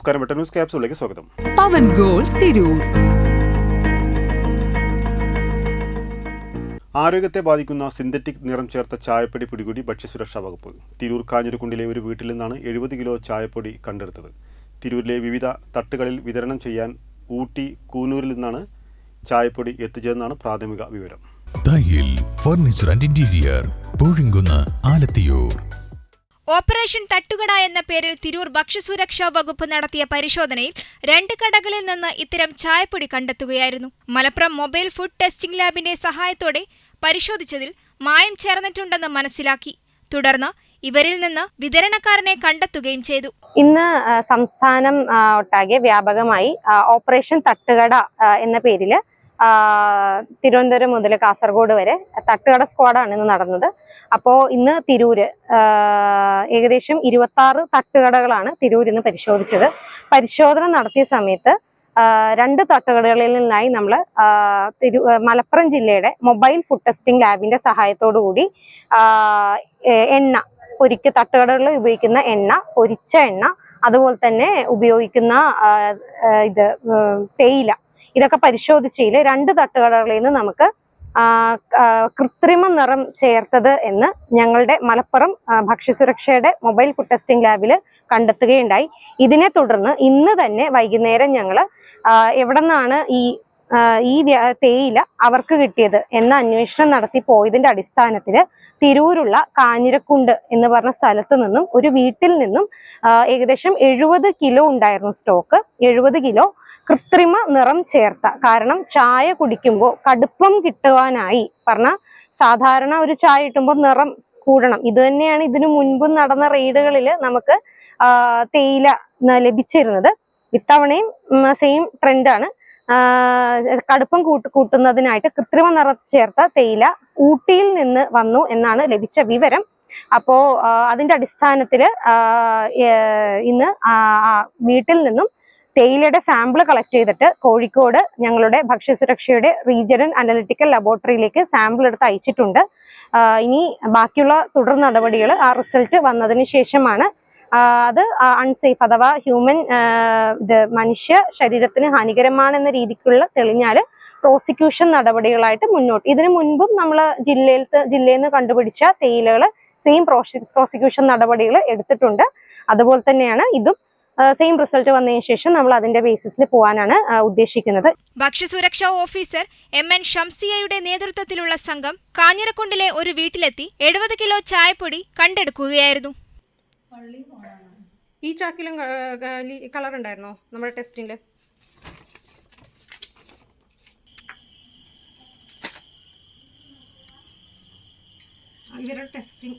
നമസ്കാരം. വെട്ട ന്യൂസ് ക്യാപ്സിലേക്ക് സ്വാഗതം. പവൻ ഗോൾ തിരൂർ. ആരോഗ്യത്തെ ബാധിക്കുന്ന സിന്തറ്റിക് നിറം ചേർത്ത ചായപ്പൊടി പിടികൂടി ഭക്ഷ്യസുരക്ഷാ വകുപ്പ്. തിരൂർ കാഞ്ഞിരക്കുണ്ടിലെ ഒരു വീട്ടിൽ നിന്നാണ് എഴുപത് കിലോ ചായപ്പൊടി കണ്ടെടുത്തത്. തിരൂരിലെ വിവിധ തട്ടുകളിൽ വിതരണം ചെയ്യാൻ ഊട്ടി കൂനൂരിൽ നിന്നാണ് ചായപ്പൊടി എത്തിച്ചതെന്നാണ് പ്രാഥമിക വിവരം. Furniture and interior Poozhinkunnu Alathiyur. Operation തട്ടുകട എന്ന പേരിൽ തിരൂർ ഭക്ഷ്യസുരക്ഷാ വകുപ്പ് നടത്തിയ പരിശോധനയിൽ രണ്ട് കടകളിൽ നിന്ന് ഇത്തരം ചായപ്പൊടി കണ്ടെത്തുകയായിരുന്നു. മലപ്പുറം മൊബൈൽ ഫുഡ് ടെസ്റ്റിംഗ് ലാബിന്റെ സഹായത്തോടെ പരിശോധിച്ചതിൽ മായം ചേർന്നിട്ടുണ്ടെന്ന് മനസ്സിലാക്കി. തുടർന്ന് ഇവരിൽ നിന്ന് വിതരണക്കാരനെ കണ്ടെത്തുകയും ചെയ്തു. ഇന്ന് സംസ്ഥാനം ഒട്ടാകെ വ്യാപകമായി ഓപ്പറേഷൻ തട്ടുകട എന്ന പേരിൽ തിരുവനന്തപുരം മുതൽ കാസർഗോഡ് വരെ തട്ടുകട സ്ക്വാഡാണ് ഇന്ന് നടന്നത്. അപ്പോൾ ഇന്ന് തിരൂര് ഏകദേശം ഇരുപത്തി ആറ് തട്ടുകടകളാണ് തിരൂർ ഇന്ന് പരിശോധിച്ചത്. പരിശോധന നടത്തിയ സമയത്ത് രണ്ട് തട്ടുകടകളിൽ നിന്നായി നമ്മൾ തിരു മലപ്പുറം ജില്ലയുടെ മൊബൈൽ ഫുഡ് ടെസ്റ്റിംഗ് ലാബിന്റെ കൂടി എണ്ണ പൊരിക്ക് തട്ടുകടകളിൽ ഉപയോഗിക്കുന്ന എണ്ണ ഒരിച്ച എണ്ണ അതുപോലെ തന്നെ ഉപയോഗിക്കുന്ന ഇത് തേയില ഇതൊക്കെ പരിശോധിച്ചതിൽ രണ്ട് തട്ടുകടകളിൽ നിന്ന് നമുക്ക് കൃത്രിമ നിറം ചേർത്തത് എന്ന് ഞങ്ങളുടെ മലപ്പുറം ഭക്ഷ്യസുരക്ഷയുടെ മൊബൈൽ ഫുഡ് ടെസ്റ്റിംഗ് ലാബിൽ കണ്ടെത്തുകയുണ്ടായി. ഇതിനെ തുടർന്ന് ഇന്ന് തന്നെ വൈകുന്നേരം ഞങ്ങൾ എവിടെ ഈ ഈ തേയില അവർക്ക് കിട്ടിയത് എന്ന അന്വേഷണം നടത്തി പോയതിന്റെ അടിസ്ഥാനത്തിൽ തിരൂരുള്ള കാഞ്ഞിരക്കുണ്ട് എന്ന് പറഞ്ഞ സ്ഥലത്ത് നിന്നും ഒരു വീട്ടിൽ നിന്നും ഏകദേശം എഴുപത് കിലോ ഉണ്ടായിരുന്നു സ്റ്റോക്ക്. എഴുപത് കിലോ കൃത്രിമ നിറം ചേർത്ത കാരണം ചായ കുടിക്കുമ്പോൾ കടുപ്പം കിട്ടുവാനായി പറഞ്ഞ സാധാരണ ഒരു ചായ ഇട്ടുമ്പോൾ നിറം കൂടണം. ഇത് തന്നെയാണ് ഇതിനു മുൻപ് നടന്ന റെയ്ഡുകളിൽ നമുക്ക് തേയില ലഭിച്ചിരുന്നത്. ഇത്തവണയും സെയിം ട്രെൻഡാണ് കടുപ്പം കൂട്ട് കൂട്ടുന്നതിനായിട്ട് കൃത്രിമ നിറം ചേർത്ത തേയില ഊട്ടിയിൽ നിന്ന് വന്നു എന്നാണ് ലഭിച്ച വിവരം. അപ്പോ അതിന്റെ അടിസ്ഥാനത്തിൽ ഇന്ന് വീട്ടിൽ നിന്നും തേയിലയുടെ സാമ്പിൾ കളക്ട് ചെയ്തിട്ട് കോഴിക്കോട് ഞങ്ങളുടെ ഭക്ഷ്യസുരക്ഷയുടെ റീജിയണൽ അനലിറ്റിക്കൽ ലബോറട്ടറിയിലേക്ക് സാമ്പിൾ എടുത്ത് അയച്ചിട്ടുണ്ട്. ഇനി ബാക്കിയുള്ള തുടർ നടപടികൾ ആ റിസൾട്ട് വന്നതിന് ശേഷമാണ് അത് അൺസേഫ് അഥവാ ഹ്യൂമൻ ഇത് മനുഷ്യ ശരീരത്തിന് ഹാനികരമാണെന്ന രീതിക്കുള്ള തെളിഞ്ഞാൽ പ്രോസിക്യൂഷൻ നടപടികളായിട്ട് മുന്നോട്ട്. ഇതിനു മുൻപും നമ്മൾ ജില്ലയിൽ ജില്ലയിൽ നിന്ന് കണ്ടുപിടിച്ച തേയിലകൾ സെയിം പ്രോസിക്യൂഷൻ നടപടികൾ എടുത്തിട്ടുണ്ട്. അതുപോലെ തന്നെയാണ് ഇതും സെയിം റിസൾട്ട് വന്നതിന് ശേഷം നമ്മൾ അതിന്റെ ബേസിസിൽ പോകാനാണ് ഉദ്ദേശിക്കുന്നത്. ഭക്ഷ്യസുരക്ഷാ ഓഫീസർ എം എൻ ഷംസിയയുടെ നേതൃത്വത്തിലുള്ള സംഘം കാഞ്ഞിരക്കുണ്ടിലെ ഒരു വീട്ടിലെത്തി എഴുപത് കിലോ ചായപ്പൊടി കണ്ടെടുക്കുകയായിരുന്നു. ഈ ചാക്കിലും കളർ ഉണ്ടായിരുന്നോ നമ്മുടെ ടെസ്റ്റിംഗിൽ ഇവരുടെ ടെസ്റ്റിംഗ്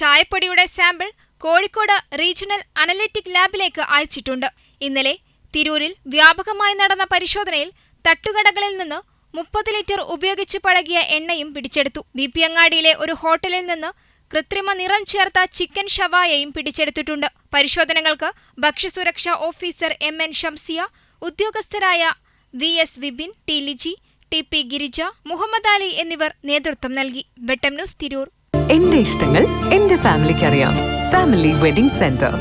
ചായപ്പൊടിയുടെ സാമ്പിൾ കോഴിക്കോട് റീജിയണൽ അനലിറ്റിക് ലാബിലേക്ക് അയച്ചിട്ടുണ്ട്. ഇന്നലെ തിരൂരിൽ വ്യാപകമായി നടന്ന പരിശോധനയിൽ തട്ടുകടകളിൽ നിന്ന് മുപ്പത് ലിറ്റർ ഉപയോഗിച്ച് പഴകിയ എണ്ണയും പിടിച്ചെടുത്തു. ബി പി അങ്ങാടിയിലെ ഒരു ഹോട്ടലിൽ നിന്ന് കൃത്രിമ നിറം ചേർത്ത ചിക്കൻ ഷവായയും പിടിച്ചെടുത്തിട്ടുണ്ട്. പരിശോധനകൾക്ക് ഭക്ഷ്യസുരക്ഷാ officer M N Shamsiya ഉദ്യോഗസ്ഥരായ V S Vipin T Liji T P Girija Muhammad Ali എന്നിവർ നേതൃത്വം നൽകി. വെട്ടം ന്യൂസ് തിരൂർ. എന്റെ ഇഷ്ടങ്ങൾ എന്റെ ഫാമിലിക്ക് അറിയാം ഫാമിലി വെഡിംഗ് സെന്റർ.